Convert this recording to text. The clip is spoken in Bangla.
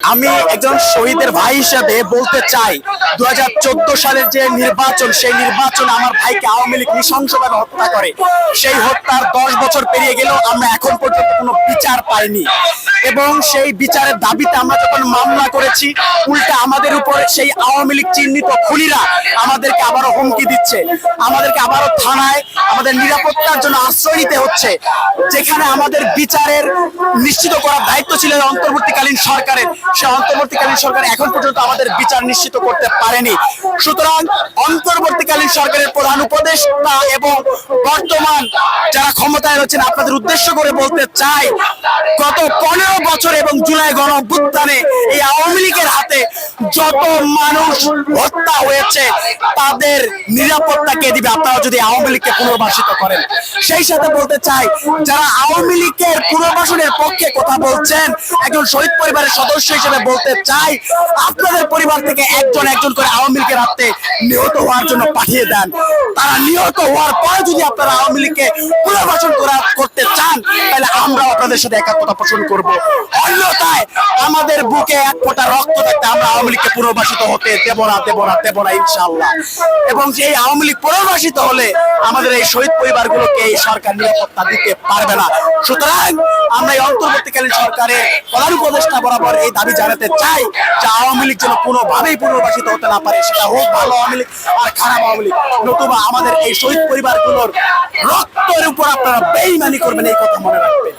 আমি একজন শহীদের ভাই হিসাবে বলতে চাই দু হাজার চোদ্দ সালের যে নির্বাচন, সেই নির্বাচন আমার ভাইকে আওয়ামী লীগ নৃশংসভাবে হত্যা করে। সেই হত্যার দশ বছর পেরিয়ে গেলেও আমরা এখন পর্যন্ত কোনো বিচার পাইনি। এবং সেই বিচারের দাবিতে আমরা যখন মামলা করেছি, উল্টা আমাদের উপরে সেই আওয়ামী লীগ চিহ্নিত খুনিরা আমাদেরকে আবারও হুমকি দিচ্ছে। আমাদেরকে আবারও থানায় আমাদের নিরাপত্তার জন্য আশ্রয় নিতে হচ্ছে, যেখানে আমাদের বিচারের নিশ্চিত করার দায়িত্ব ছিল অন্তর্বর্তীকালীন সরকারের। সে অন্তর্বর্তীকালীন সরকার এখন পর্যন্ত আমাদের বিচার নিশ্চিত করতে পারেনি। সুতরাং অন্তর্বর্তীকালীন সরকারের প্রধান উপদেষ্টা এবং বর্তমান যারা ক্ষমতায় রয়েছেন, আপনাদের উদ্দেশ্য করে বলতে চাই, গত পনেরো বছর এবং জুলাই গণ এই আওয়ামী লীগের যত মানুষ হত্যা হয়েছে, তাদের নিরাপত্তা কে দিবে? আপনারা যদি আওয়ামী লীগকে পুনর্বাসিত করেন। সেই সাথে বলতে চাই, যারা আওয়ামী লীগের পুনর্বাসনের পক্ষে কথা বলছেন, একজন শহীদ পরিবারের সদস্য হিসেবে বলতে চাই, আপনাদের পরিবার থেকে একজন একজন করে আওয়ামী লীগের হাতে নিহত হওয়ার জন্য পাঠিয়ে দেন। তারা নিহত হওয়ার পরে যদি আপনারা আওয়ামী লীগকে পুনর্বাসন করা করতে চান, তাহলে আমরা আপনাদের সাথে একাত্মতা পোষণ করব। অন্যথায় আমাদের বুকে এক ফোঁটা রক্ত থাকতে আমরা আওয়ামী লীগকে পুনর্বাসিত হতে দেব না দেব না দেব না ইনশাআল্লাহ। এবং সেই আওয়ামী লীগ পুনর্বাসিত হলে আমাদের এই শহীদ পরিবারগুলোকে এই সরকার নিরাপত্তা দিতে পারবে না। সুতরাং আমরা এই অন্তর্বর্তীকালীন সরকারের প্রধান উপদেষ্টা বরাবর এই দাবি জানাতে চাই যে আওয়ামী লীগ যেন কোনোভাবেই পুনর্বাসিত হতে না পারে। সেটা হোক ভালো আওয়ামী লীগ আর খারাপ আওয়ামী লীগ। নতুবা আমাদের এই শহীদ পরিবারগুলোর রক্তের উপর আপনারা বেইমানি করবেন, এই কথা মনে রাখবেন।